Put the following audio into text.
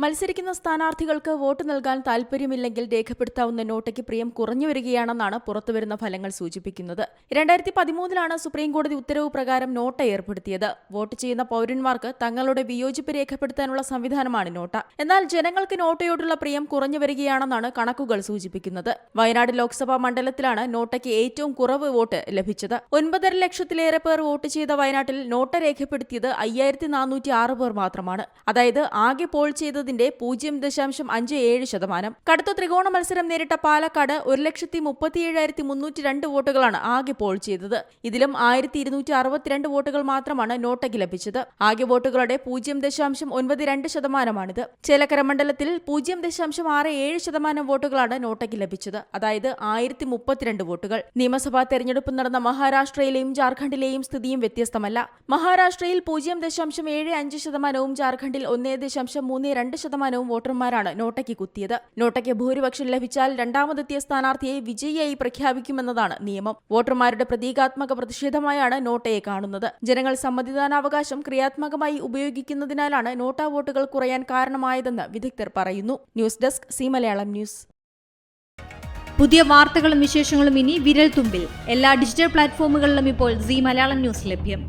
മത്സരിക്കുന്ന സ്ഥാനാർത്ഥികൾക്ക് വോട്ട് നൽകാൻ താൽപര്യമില്ലെങ്കിൽ രേഖപ്പെടുത്താവുന്ന നോട്ടയ്ക്ക് പ്രിയം കുറഞ്ഞു വരികയാണെന്നാണ് പുറത്തുവരുന്ന ഫലങ്ങൾ സൂചിപ്പിക്കുന്നത്. രണ്ടായിരത്തി പതിമൂന്നിലാണ് സുപ്രീംകോടതി ഉത്തരവ് പ്രകാരം നോട്ട ഏർപ്പെടുത്തിയത്. വോട്ട് ചെയ്യുന്ന പൌരന്മാർക്ക് തങ്ങളുടെ വിയോജിപ്പ് രേഖപ്പെടുത്താനുള്ള സംവിധാനമാണ് നോട്ട. എന്നാൽ ജനങ്ങൾക്ക് നോട്ടയോടുള്ള പ്രിയം കുറഞ്ഞു വരികയാണെന്നാണ് കണക്കുകൾ സൂചിപ്പിക്കുന്നത്. വയനാട് ലോക്സഭാ മണ്ഡലത്തിലാണ് നോട്ടയ്ക്ക് ഏറ്റവും കുറവ് വോട്ട് ലഭിച്ചത്. ഒൻപതര ലക്ഷത്തിലേറെ പേർ വോട്ട് ചെയ്ത വയനാട്ടിൽ നോട്ട രേഖപ്പെടുത്തിയത് അയ്യായിരത്തി പേർ മാത്രമാണ്. അതായത് ആകെ പോൾ ചെയ്തതിന്റെ പൂജ്യം ദശാംശം അഞ്ച് ഏഴ് ശതമാനം. കടുത്ത ത്രികോണ മത്സരം നേരിട്ട പാലക്കാട് ഒരു ലക്ഷത്തി മുപ്പത്തിയേഴായിരത്തി മുന്നൂറ്റി രണ്ട് വോട്ടുകളാണ് ആകെ പോൾ ചെയ്തത്. ഇതിലും ആയിരത്തി ഇരുന്നൂറ്റി അറുപത്തിരണ്ട് വോട്ടുകൾ മാത്രമാണ് നോട്ടയ്ക്ക് ലഭിച്ചത്. ആകെ വോട്ടുകളുടെ പൂജ്യം ദശാംശം ഒൻപത് രണ്ട് ശതമാനമാണിത്. ചേലക്കര മണ്ഡലത്തിൽ പൂജ്യം ദശാംശം ആറ് ഏഴ് ശതമാനം വോട്ടുകളാണ് നോട്ടയ്ക്ക് ലഭിച്ചത്. അതായത് ആയിരത്തി മുപ്പത്തിരണ്ട് വോട്ടുകൾ. നിയമസഭാ തെരഞ്ഞെടുപ്പ് നടന്ന മഹാരാഷ്ട്രയിലെയും ജാർഖണ്ഡിലെയും സ്ഥിതിയും വ്യത്യസ്തമല്ല. മഹാരാഷ്ട്രയിൽ പൂജ്യം ദശാംശം ഏഴ് അഞ്ച് ശതമാനവും ജാർഖണ്ഡിൽ ഒന്നേ ദശാംശം മൂന്ന് രണ്ട് ശതമാനവും വോട്ടർമാരാണ് നോട്ടയ്ക്ക് കുത്തിയത്. നോട്ടയ്ക്ക് ഭൂരിപക്ഷം ലഭിച്ചാൽ രണ്ടാമതെത്തിയ സ്ഥാനാർത്ഥിയെ വിജയിയായി പ്രഖ്യാപിക്കുമെന്നതാണ് നിയമം. വോട്ടർമാരുടെ പ്രതീകാത്മക പ്രതിഷേധമായാണ് നോട്ടയെ കാണുന്നത്. ജനങ്ങൾ സമ്മതിദാനാവകാശം ക്രിയാത്മകമായി ഉപയോഗിക്കുന്നതിനാലാണ് നോട്ടാ വോട്ടുകൾ കുറയാൻ കാരണമായതെന്ന് വിദഗ്ധർ പറയുന്നു. News desk C Malayalam news. പുതിയ വാർത്തകളും വിശേഷങ്ങളും ഇനി വിരൽ തുമ്പിൽ എല്ലാ ഡിജിറ്റൽ പ്ലാറ്റ്ഫോമുകളിലും ഇപ്പോൾ സി മലയാളം ന്യൂസ് ലഭ്യം.